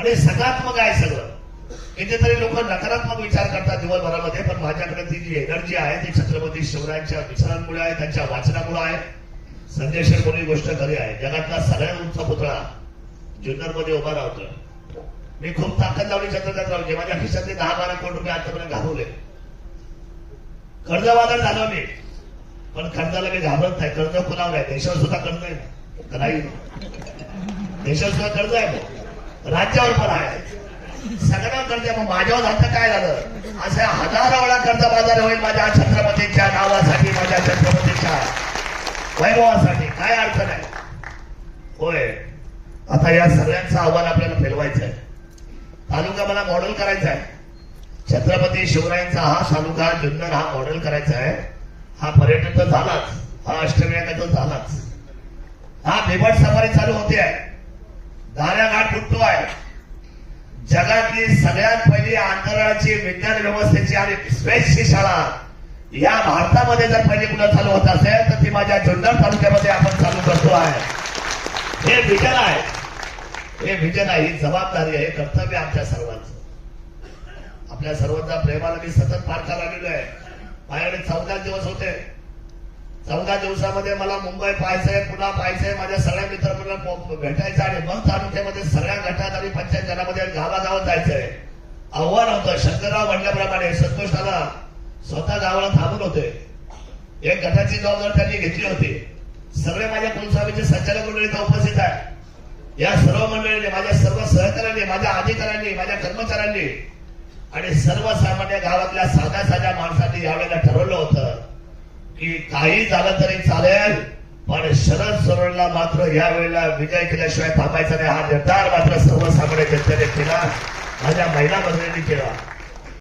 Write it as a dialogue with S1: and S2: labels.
S1: आणि सकारात्मक आहे सगळं. कितीतरी लोक नकारात्मक विचार करतात दिवसभरामध्ये पण माझ्याकडे ती जी एनर्जी आहे ती छत्रपती शिवरायांच्या विचारांमुळे आहे त्यांच्या वाचनामुळे आहे. संजय कोणी गोष्ट खरी आहे. जगातला सगळ्यात उंच पुतळा जुन्नरमध्ये उभा राहतोय. मी खूप ताकद लावली छत्रपती माझ्या खिशातले दहा बारा कोटी रुपये आतापर्यंत घालवले. कर्जबाजार झालो मी. पण कर्जाला मी घाबरत नाही. कर्ज कुणावर आहे? देशावर सुद्धा कर्ज आहे नाही. देशावर सुद्धा कर्ज आहे. राज्यावर पण आहे. सगळ्यांवर कर्ज मग माझ्यावर आता काय झालं? असे हजारो वेळा कर्ज बाजार होईल माझ्या छत्रपतीच्या नावासाठी माझ्या छत्रपतीच्या वैभवासाठी. काय अडचण आहे? होय. आता या सगळ्यांचं आव्हान आपल्याला फेलवायचं आहे. तालुका मला मॉडेल करायचा आहे. छत्रपती शिवरायांचा हा तालुका जुन्नर हा मॉडेल करायचा आहे. हा पर्यटन तर झालाच. हा अष्टविनायका तर झालाच. हा बिबट सफारी चालू होते आहे. दाऱ्या आहे जगातली सगळ्यात पहिली आंतरराष्ट्रीय विज्ञान व्यवस्थेची आणि स्पेसची शाळा. या भारतामध्ये जर पहिली कुठं चालू होत असेल तर ती माझ्या जुन्नर तालुक्यामध्ये आपण चालू करतो आहे. हे विजन आहे. हे विजन आहे. ही जबाबदारी आहे. कर्तव्य आमच्या सर्वांचं. आपल्या सर्वांचा प्रेमाला मी सतत फारसा लागलेलो आहे. माझ्याकडे चौदा दिवस होते. चौदा दिवसामध्ये मला मुंबई पाहायचंय पुन्हा पाहायचंय. माझ्या सगळ्या मित्रांना भेटायचं आणि मग तालुक्यामध्ये सगळ्या गटात आणि पंचायत गटामध्ये गावागावात जायचंय. आव्हान होतं. शंकरराव म्हटल्याप्रमाणे संतोषाला स्वतः गावाला थांबून होते. एक गटाची जबाबदारी त्यांनी घेतली होती. सगळे माझ्या कुलस्वामीचे संचालक मंडळी उपस्थित आहे या सर्व मंडळींनी माझ्या सर्व सहकाऱ्यांनी माझ्या अधिकाऱ्यांनी माझ्या कर्मचाऱ्यांनी आणि सर्वसामान्य गावातल्या साध्या साध्या माणसांनी यावेळेला ठरवलं होतं की काही झालं तरी चालेल पण शरद सरोडला मात्र यावेळेला विजय केल्याशिवाय थांबायचा नाही हा निर्धार मात्र सर्वसामान्य जनतेने माझ्या महिला मंडळींनी केला.